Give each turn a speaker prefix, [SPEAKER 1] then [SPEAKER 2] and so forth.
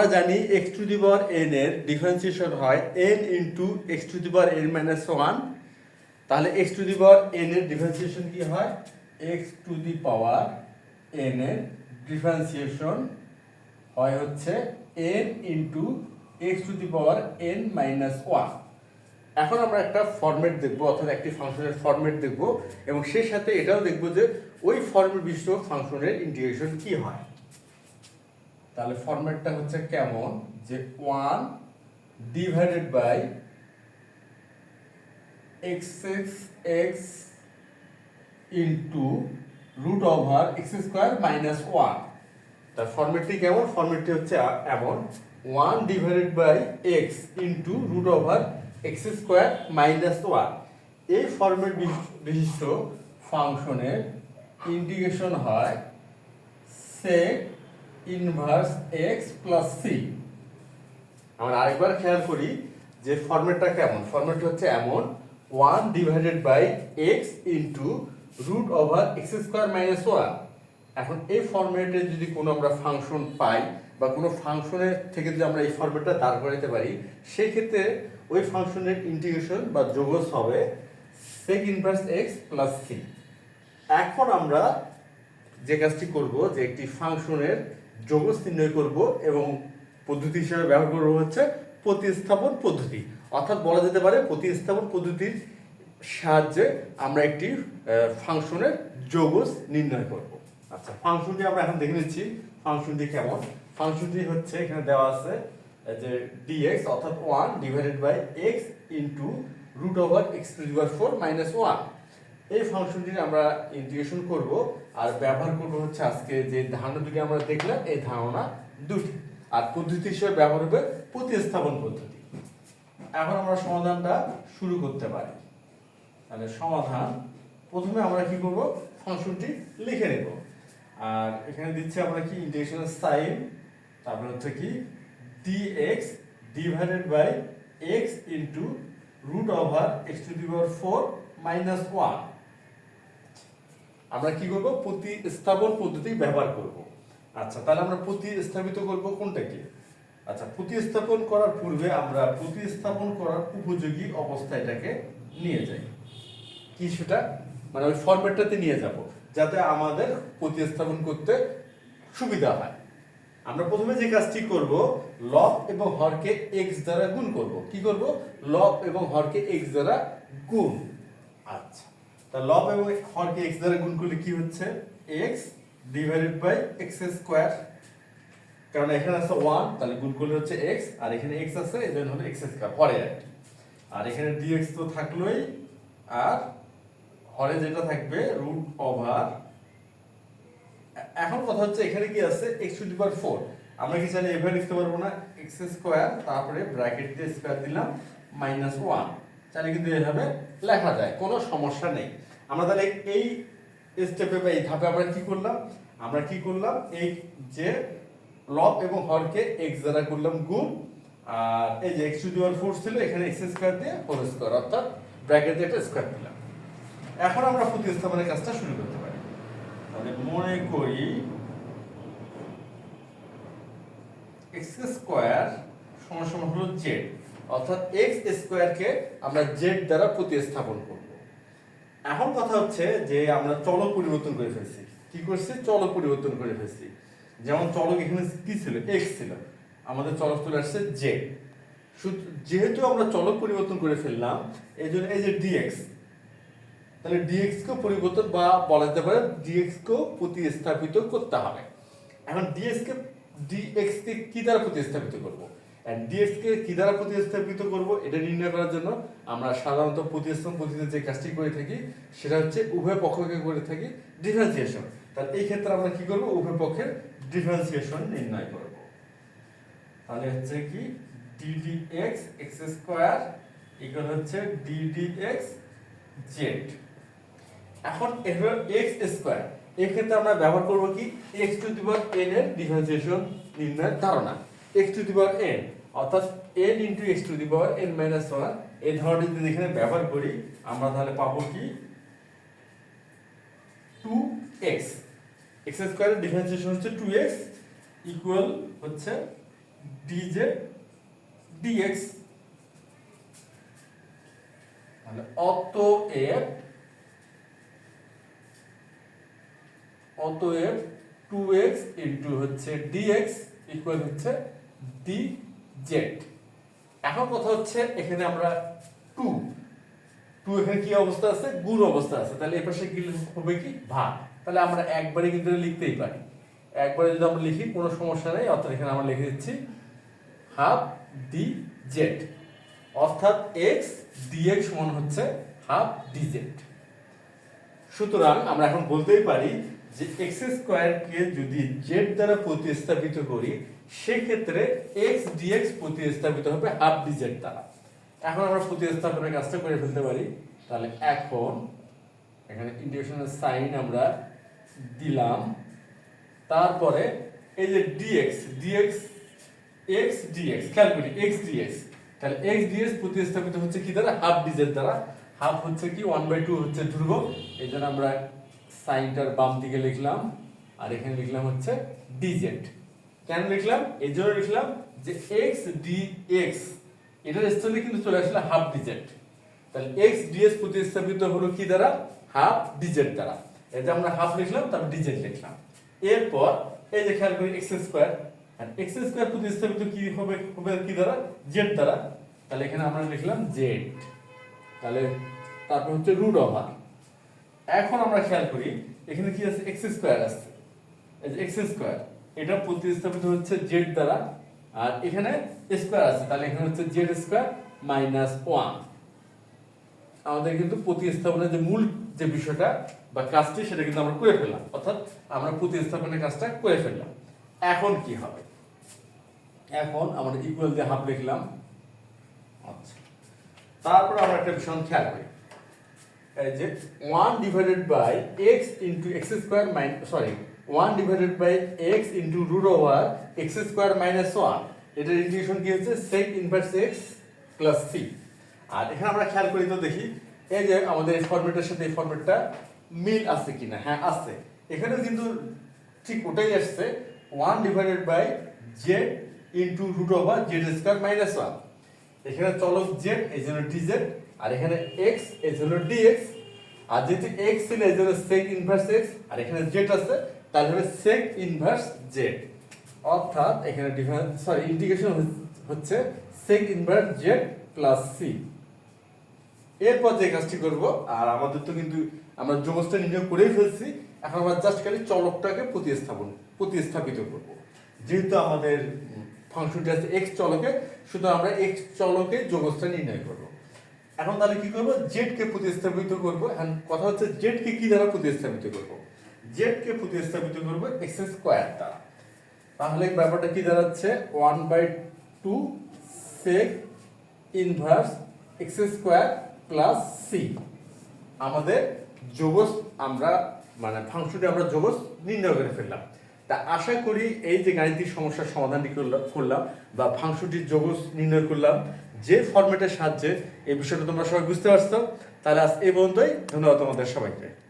[SPEAKER 1] আমরা জানি x to the power n এর ডিফারেন্সিয়েশন হয় n into x to the power n minus one তাহলে x to the power n এর differentiation কি হয়? X to the power n এর ডিফারেন্সিয়েশন হয় হচ্ছে n into x to the power n minus one এখন আমরা একটা ফরম্যাট দেখব, অর্থাৎ একটি ফাংশনের ফরম্যাট দেখব, এবং সেই সাথে এটাও দেখব যে ওই ফর্মেট বিশিষ্ট ফাংশনের ইন্টিগ্রেশন কি হয়। তাহলে ফরম্যাটটা হচ্ছে কেমন? যে one divided by x x x into root over x square minus one তার ফরম্যাটটি কেমন? ফরম্যাটটি হচ্ছে এমন। One divided by x into root over x square minus one এই ফরম্যাট বিশিষ্ট ফাংশনের ইন্টিগ্রেশন হয় sec inverse x plus c আমরা আরেকবার খেয়াল করি যে ফরম্যাটটা কেমন? ফরম্যাটটা হচ্ছে এমন। One divided by x into root over x square minus one এখন এই ফরম্যাটে যদি কোনো আমরা ফাংশন পাই বা কোনো ফাংশনের থেকে যদি আমরা এই ফর্মেটটা দাঁড় করাতে পারি, সেক্ষেত্রে ওই ফাংশনের ইন্টিগ্রেশন বা যোগস হবে sec inverse x plus c এখন আমরা যে কাজটি করব যে একটি ফাংশনের যোগস নির্ণয় করব এবং পদ্ধতি হিসেবে ব্যবহার করব হচ্ছে প্রতিস্থাপন পদ্ধতি। অর্থাৎ বলা যেতে পারে প্রতিস্থাপন পদ্ধতির সাহায্যে আমরা একটি ফাংশনের যোগস নির্ণয় করব। আচ্ছা ফাংশনটি আমরা এখন দেখে নিচ্ছি। ফাংশনটি কেমন? ফাংশনটি হচ্ছে এখানে দেওয়া আছে যে ডিএক্স অর্থাৎ one divided by x into root over x to four minus one এই ফাংশনটির আমরা ইন্টিগ্রেশন করব আর ব্যবহার করব হচ্ছে আজকে যে ধারণা দুটি আমরা দেখলাম, এই ধারণা দুটি। আর পদ্ধতি হিসেবে ব্যবহার হবে প্রতিস্থাপন পদ্ধতি। এখন আমরা সমাধানটা শুরু করতে পারি। তাহলে সমাধান, প্রথমে আমরা কি করব? ফাংশনটি লিখে নেব। আর এখানে দিচ্ছে আমরা কি? ইন্টিগ্রেশন সাইন তারপরে হচ্ছে কি? dx divided by x into root over x to the power 4 minus 1 আমরা কি করব? প্রতিস্থাপন পদ্ধতি ব্যবহার করব। আচ্ছা তাহলে আমরা প্রতিস্থাপিত করব কোনটাকে? আচ্ছা প্রতিস্থাপন করার পূর্বে আমরা প্রতিস্থাপন করার উপযোগী অবস্থা এটাকে নিয়ে যাই। কি সেটা? মানে ওই ফরম্যাটটাতে নিয়ে যাব, যাতে আমাদের প্রতিস্থাপন করতে সুবিধা হয়। আমরা প্রথমে যে কাজটি করব, লব এবং হরকে এক্স দ্বারা গুণ করব। কি করব? লব এবং হরকে এক্স দ্বারা গুণ। আচ্ছা। তা লব এবং হরকে x দ্বারা গুণ করলে কি হচ্ছে? x divided by x square কারণ এখানে আছে 1 তাহলে গুণ করলে হচ্ছে x, আর এখানে x আছে এজন্য হলো x স্কয়ার হরে আর আর এখানে dx তো থাকলোই, আর হরে যেটা থাকবে রুট ওভার এখন কথা হচ্ছে এখানে কি আছে? x টু পাওয়ার 4 আমরা কি চাইলে এভাবে লিখতে পারব না? x স্কয়ার তারপরে ব্র্যাকেট দিয়ে স্কয়ার দিলাম মাইনাস 1 চাইলে কিন্তু এভাবে লেখা যায়, কোনো সমস্যা নেই। আমরা তাহলে এই স্টেপে বা এই ধাপে আমরা কি করলাম? আমরা কি করলাম? এই যে লব এবং হরকে এক্স দ্বারা করলাম গুণ, আর এই যে x টু 4 ছিল, এখানে x স্কোয়ার দিয়ে হোল স্কোয়ার অর্থাৎ ব্র্যাকেট দিয়ে একটা স্কোয়ার দিলাম। এখন আমরা প্রতিস্থাপনের কাজটা শুরু করতে পারি। তাহলে মনে করি এক্স স্কোয়ার সমান সমান হলো জেড অর্থাৎ এক্স স্কোয়ারকে আমরা জেড দ্বারা প্রতিস্থাপন করব। এখন কথা হচ্ছে যে আমরা চলক পরিবর্তন করে ফেলছি। কি করছি? চলক পরিবর্তন করে ফেলছি। যেমন চলক এখানে কি ছিল? এক্স ছিল। আমাদের চলক চলে আসছে জেড যেহেতু আমরা চলক পরিবর্তন করে ফেললাম এই জন্য এই যে ডিএক্স তাহলে ডিএক্স কে পরিবর্তন বা বলা যেতে পারে ডিএক্স কে প্রতিস্থাপিত করতে হবে। এখন ডিএক্স কে ডিএক্স কে কি দ্বারা প্রতিস্থাপিত করব? এন্ড ডিএক্স কে দ্বারা প্রতিস্থাপিত করব এটা নির্ণয় করার জন্য আমরা সাধারণত প্রতিস্থাপন পদ্ধতিতে যে কাজটি করে থাকি, সেটা হচ্ছে উভয় পক্ষকে করে থাকি ডিফারেন্সিয়েশন তাহলে এই ক্ষেত্রে আমরা কি করব? উভয় পক্ষের ডিফারেন্সিয়েশন নির্ণয় করব। তাহলে হচ্ছে কি? D d x x x square equal হচ্ছে ডিডিএক্স জেড এখন এবার এক্স স্কোয়ার এই ক্ষেত্রে আমরা ব্যবহার করব কি? X to the power n এর ডিফারেন্সিয়েশন নির্ণয়ের ধারণা। X to the power n অর্থাৎ n into x to the power n minus one এই ধরনের যদি এখানে ব্যবহার করি, আমরা তাহলে পাবো কি? টু এক্স এক্স স্কোয়ারের ডিফারেন্সিয়েশন হচ্ছে টু এক্স ইকুয়াল হচ্ছে ডিজেড ডিএক্স তাহলে অতএব অতএব টু এক্স ইন্টু হচ্ছে ডিএক্স ইকুয়াল হচ্ছে ডি জেড। এখন কথা হচ্ছে এখানে আমরা টু। টু এখানে কি অবস্থা আছে? গুণ অবস্থা আছে। তাহলে এ পাশে কি হবে কি? ভাগ। তাহলে আমরা একবারে কিন্তু লিখতেই পারি। একবারে যদি আমরা লিখি, কোনো সমস্যা নেই। অর্থাৎ এখানে আমরা লিখে দিচ্ছি হাফ ডি জেড। অর্থাৎ এক্স ডিএক্স সমান হচ্ছে হাফ ডি জেড। সুতরাং আমরা এখন বলতেই পারি যে এক্স স্কোয়ারকে যদি জেড দ্বারা প্রতিস্থাপিত করি, সেক্ষেত্রে এক্স ডিএক্স প্রতিস্থাপিত হবে হাফ ডি জেড দ্বারা। এখন আমরা প্রতিস্থাপনের কাজটা করে ফেলতে পারি। তাহলে এখন এখানে ইন্টিগ্রেশনের সাইন আমরা দিলাম। তারপরে এই যে ডিএক্স ডিএক্স এক্স ডিএক্স খেয়াল করি এক্স ডিএক্স তাহলে এক্স ডিএক্স প্রতিস্থাপিত হচ্ছে কি দ্বারা? হাফ ডিজের দ্বারা। হাফ হচ্ছে কি? ওয়ান বাই টু হচ্ছে ধ্রুবক। এই জন্য আমরা সাইনটার বাম দিকে লিখলাম, আর এখানে লিখলাম হচ্ছে ডিজেড কেন লিখলাম? এই জন্য লিখলাম যে এক্স ডি এক্স এটার স্থানে কিন্তু চলে আসলে হাফ ডিজেড তাহলে এক্স ডি ডিএস প্রতিস্থাপিত হলো কি দ্বারা? হাফ ডিজেড দ্বারা। এই যে আমরা হাফ লিখলাম, তারপর ডিজেড লিখলাম। এরপর এই যে খেয়াল করি এক্স স্কোয়ার আর এক্স স্কোয়ার প্রতিস্থাপিত কি হবে হবে কি দ্বারা? জেড দ্বারা। তাহলে এখানে আমরা লিখলাম জেড তাহলে তারপর হচ্ছে রুট ওভার এখন আমরা খেয়াল করি, এখানে কি আছে? এক্স স্কোয়ার আছে। এই যে এক্স স্কোয়ার এটা প্রতিস্থাপিত হচ্ছে জেড দ্বারা, আর এখানে স্কোয়ার আছে। তাহলে এখানে হচ্ছে জেড স্কোয়ার মাইনাস ওয়ান আমাদের কিন্তু প্রতিস্থাপনের যে মূল যে বিষয়টা বা কাজটি, সেটা কিন্তু আমরা করে ফেললাম। অর্থাৎ আমরা প্রতিস্থাপনের কাজটা করে ফেললাম। এখন কি হবে? এখন আমরা ইকুয়াল দিয়ে হাফ লিখলাম। আচ্ছা। তারপর আমরা একটা ভীষণ খেয়াল করি। যে one divided by x into x square minus sorry one divided by x into root over x square minus one এটার ইন্টিগ্রেশন কি হচ্ছে? Sec inverse x plus c আর এখানে আমরা খেয়াল করি তো দেখি, এই যে আমাদের এই ফরম্যাটের সাথে এই ফরম্যাটটা মিল আছে কিনা? হ্যাঁ আছে। এখানে কিন্তু ঠিক ওটাই আসছে one divided by z into root over z square minus one এখানে চলক জেড এই জন্য ডিজেড আর এখানে এক্স এই জন্য ডিএক্স আর যেহেতু এক্স ছিল এই জন্য সেক ইনভার্স এক্স আর এখানে জেড আছে, তাহলে হবে সেক ইনভার্স জেড অর্থাৎ এখানে ডিফারেন্স সরি ইন্টিগ্রেশন হচ্ছে sec inverse z plus c এরপর যে কাজটি করব, আর আমাদের তো কিন্তু আমরা যোগস্থ নির্ণয় করেই ফেলছি, এখন আমরা জাস্ট খালি চলকটাকে প্রতিস্থাপন, প্রতিস্থাপিত করব। যেহেতু আমাদের ফাংশনটি আছে এক্স চলকে, সুতরাং আমরা এক্স চলকে যোগস্থ নির্ণয় করব। এখন তাহলে কি করব? জেড কে প্রতিস্থাপিত করব। এখন কথা হচ্ছে জেড কে দ্বারা প্রতিস্থাপিত করব? জেড কে প্রতিস্থাপিত করব এক্স স্কোয়ার দ্বারা তাহলে ব্যাপারটা কি দাঁড়াচ্ছে? One by two sec inverse x square plus c আমাদের যোগস আমরা মানে ফাংশনটি আমরা যোগস নির্ণয় করে ফেললাম। তা আশা করি এই যে গাণিতিক সমস্যার সমাধানটি করলাম বা ফাংশনটির যোগস নির্ণয় করলাম। যে ফর্মেটের সাহায্যে এই বিষয়টা তোমরা সবাই বুঝতে পারছ। তাহলে আজ এই পর্যন্তই। ধন্যবাদ তোমাদের সবাইকে।